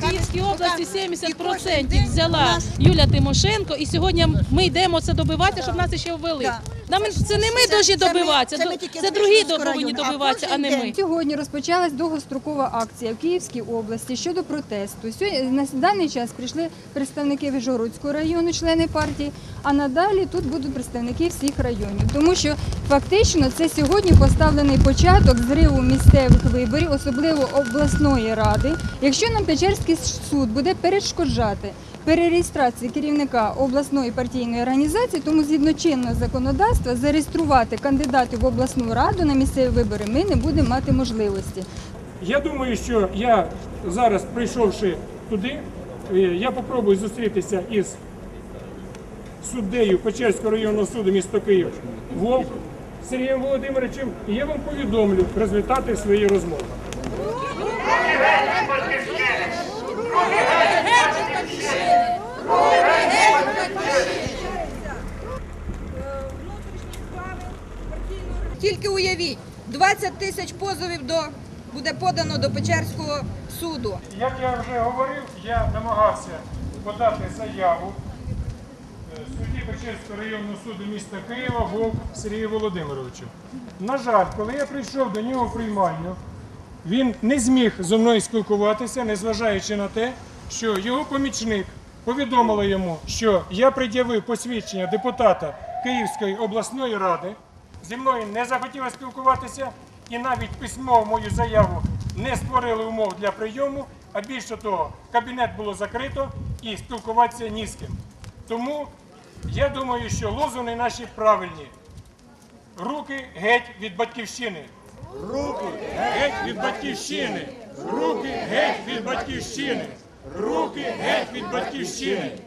Київській області 70% взяла Юля Тимошенко, і сьогодні ми йдемо це добивати, щоб нас ще ввели. Нам це не ми ми- добиватися, це це, це другі повинні добиватися, а не ми. Сьогодні розпочалась довгострокова акція в Київській області щодо протесту. Сьогодні на даний час прийшли представники Вижгородського району, члени партії. А надалі тут будуть представники всіх районів, тому що фактично це сьогодні поставлений початок зриву місцевих виборів, особливо обласної ради. Якщо нам Печерський суд буде перешкоджати перереєстрації керівника обласної партійної організації, тому згідно чинного законодавства зареєструвати кандидатів в обласну раду на місцеві вибори ми не будемо мати можливості. Я думаю, що я зараз, прийшовши туди, е, я попробую зустрітися із суддею Печерського районного суду міста Київ Вовк Сергієм Володимировичем, і я вам повідомлю результати своєї розмови. Тільки уявіть, 20 тисяч позовів до буде подано до Печерського суду. Як я вже говорив, я намагався подати заяву е, судді Печерського районного суду міста Києва Вовк Сергію Володимировичу. На жаль, коли я прийшов до нього в приймальню, він не зміг зі мною спілкуватися, незважаючи на те, що його помічник повідомила йому, що я пред'явив посвідчення депутата Київської обласної ради, зі мною не захотіла спілкуватися і навіть письмово мою заяву не створили умов для прийому, а більше того, кабінет було закрито і спілкуватися ні з ким. Тому я думаю, що лозуни наші правильні. Руки геть від батьківщини. Руки геть від батьківщини. Руки геть від батьківщини. Руки геть від батьківщини.